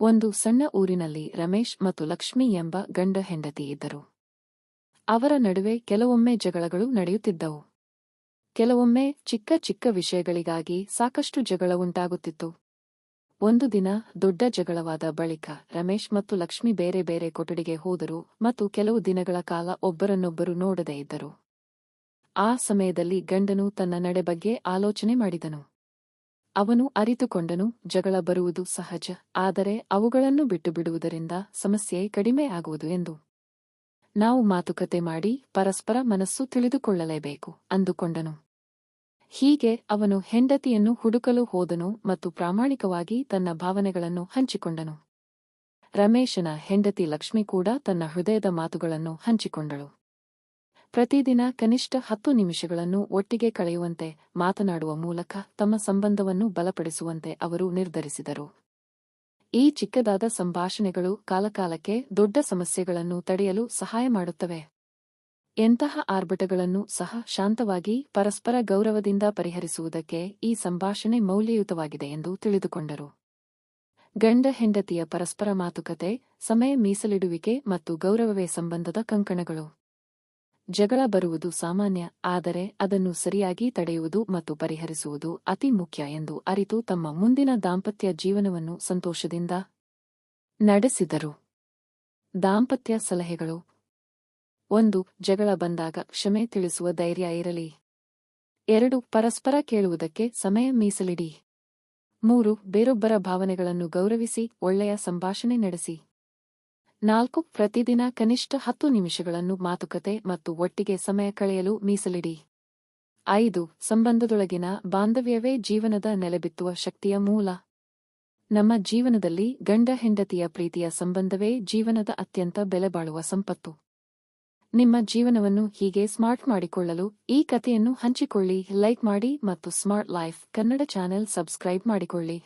ಒಂದು ಸಣ್ಣ ಊರಿನಲ್ಲಿ ರಮೇಶ್ ಮತ್ತು ಲಕ್ಷ್ಮಿ ಎಂಬ ಗಂಡ ಹೆಂಡತಿ ಇದ್ದರು. ಅವರ ನಡುವೆ ಕೆಲವೊಮ್ಮೆ ಜಗಳಗಳು ನಡೆಯುತ್ತಿದ್ದವು. ಕೆಲವೊಮ್ಮೆ ಚಿಕ್ಕ ಚಿಕ್ಕ ವಿಷಯಗಳಿಗಾಗಿ ಸಾಕಷ್ಟು ಜಗಳ ಉಂಟಾಗುತ್ತಿತ್ತು. ಒಂದು ದಿನ ದೊಡ್ಡ ಜಗಳವಾದ ಬಳಿಕ ರಮೇಶ್ ಮತ್ತು ಲಕ್ಷ್ಮಿ ಬೇರೆ ಬೇರೆ ಕೊಠಡಿಗೆ ಹೋದರು ಮತ್ತು ಕೆಲವು ದಿನಗಳ ಕಾಲ ಒಬ್ಬರನ್ನೊಬ್ಬರು ನೋಡದೇ ಇದ್ದರು. ಆ ಸಮಯದಲ್ಲಿ ಗಂಡನು ತನ್ನ ನಡೆ ಬಗ್ಗೆ ಆಲೋಚನೆ ಮಾಡಿದನು. ಅವನು ಅರಿತುಕೊಂಡನು, ಜಗಳ ಬರುವುದು ಸಹಜ, ಆದರೆ ಅವುಗಳನ್ನು ಬಿಟ್ಟು ಬಿಡುವುದರಿಂದ ಸಮಸ್ಯೆ ಕಡಿಮೆ ಆಗುವುದು ಎಂದು. ನಾವು ಮಾತುಕತೆ ಮಾಡಿ ಪರಸ್ಪರ ಮನಸ್ಸು ತಿಳಿದುಕೊಳ್ಳಲೇಬೇಕು, ಅಂದುಕೊಂಡನು. ಹೀಗೆ ಅವನು ಹೆಂಡತಿಯನ್ನು ಹುಡುಕಲು ಹೋದನು ಮತ್ತು ಪ್ರಾಮಾಣಿಕವಾಗಿ ತನ್ನ ಭಾವನೆಗಳನ್ನು ಹಂಚಿಕೊಂಡನು. ರಮೇಶನ ಹೆಂಡತಿ ಲಕ್ಷ್ಮಿ ಕೂಡ ತನ್ನ ಹೃದಯದ ಮಾತುಗಳನ್ನು ಹಂಚಿಕೊಂಡಳು. ಪ್ರತಿದಿನ ಕನಿಷ್ಠ ಹತ್ತು ನಿಮಿಷಗಳನ್ನು ಒಟ್ಟಿಗೆ ಕಳೆಯುವಂತೆ ಮಾತನಾಡುವ ಮೂಲಕ ತಮ್ಮ ಸಂಬಂಧವನ್ನು ಬಲಪಡಿಸುವಂತೆ ಅವರು ನಿರ್ಧರಿಸಿದರು. ಈ ಚಿಕ್ಕದಾದ ಸಂಭಾಷಣೆಗಳು ಕಾಲಕಾಲಕ್ಕೆ ದೊಡ್ಡ ಸಮಸ್ಯೆಗಳನ್ನು ತಡೆಯಲು ಸಹಾಯ ಮಾಡುತ್ತವೆ. ಎಂತಹ ಆರ್ಭಟಗಳನ್ನು ಸಹ ಶಾಂತವಾಗಿ, ಪರಸ್ಪರ ಗೌರವದಿಂದ ಪರಿಹರಿಸುವುದಕ್ಕೆ ಈ ಸಂಭಾಷಣೆ ಮೌಲ್ಯಯುತವಾಗಿದೆ ಎಂದು ತಿಳಿದುಕೊಂಡರು. ಗಂಡ ಹೆಂಡತಿಯ ಪರಸ್ಪರ ಮಾತುಕತೆ, ಸಮಯ ಮೀಸಲಿಡುವಿಕೆ ಮತ್ತು ಗೌರವವೇ ಸಂಬಂಧದ ಕಂಕಣಗಳು. ಜಗಳ ಬರುವುದು ಸಾಮಾನ್ಯ, ಆದರೆ ಅದನ್ನು ಸರಿಯಾಗಿ ತಡೆಯುವುದು ಮತ್ತು ಪರಿಹರಿಸುವುದು ಅತಿ ಮುಖ್ಯ ಎಂದು ಅರಿತು ತಮ್ಮ ಮುಂದಿನ ದಾಂಪತ್ಯ ಜೀವನವನ್ನು ಸಂತೋಷದಿಂದ ನಡೆಸಿದರು. ದಾಂಪತ್ಯ ಸಲಹೆಗಳು. ಒಂದು, ಜಗಳ ಬಂದಾಗ ಕ್ಷಮೆ ತಿಳಿಸುವ ಧೈರ್ಯ ಇರಲಿ. ಎರಡು, ಪರಸ್ಪರ ಕೇಳುವುದಕ್ಕೆ ಸಮಯ ಮೀಸಲಿಡಿ. ಮೂರು, ಬೇರೊಬ್ಬರ ಭಾವನೆಗಳನ್ನು ಗೌರವಿಸಿ ಒಳ್ಳೆಯ ಸಂಭಾಷಣೆ ನಡೆಸಿ. ನಾಲ್ಕು ಪ್ರತಿದಿನ ಕನಿಷ್ಠ ಹತ್ತು ನಿಮಿಷಗಳನ್ನು ಮಾತುಕತೆ ಮತ್ತು ಒಟ್ಟಿಗೆ ಸಮಯ ಕಳೆಯಲು ಮೀಸಲಿಡಿ. ಐದು, ಸಂಬಂಧದೊಳಗಿನ ಬಾಂಧವ್ಯವೇ ಜೀವನದ ನೆಲೆಬಿತ್ತುವ ಶಕ್ತಿಯ ಮೂಲ. ನಮ್ಮ ಜೀವನದಲ್ಲಿ ಗಂಡ ಹೆಂಡತಿಯ ಪ್ರೀತಿಯ ಸಂಬಂಧವೇ ಜೀವನದ ಅತ್ಯಂತ ಬೆಲೆಬಾಳುವ ಸಂಪತ್ತು. ನಿಮ್ಮ ಜೀವನವನ್ನು ಹೀಗೆ ಸ್ಮಾರ್ಟ್ ಮಾಡಿಕೊಳ್ಳಲು ಈ ಕಥೆಯನ್ನು ಹಂಚಿಕೊಳ್ಳಿ, ಲೈಕ್ ಮಾಡಿ ಮತ್ತು smart life Kannada channel subscribe ಮಾಡಿಕೊಳ್ಳಿ.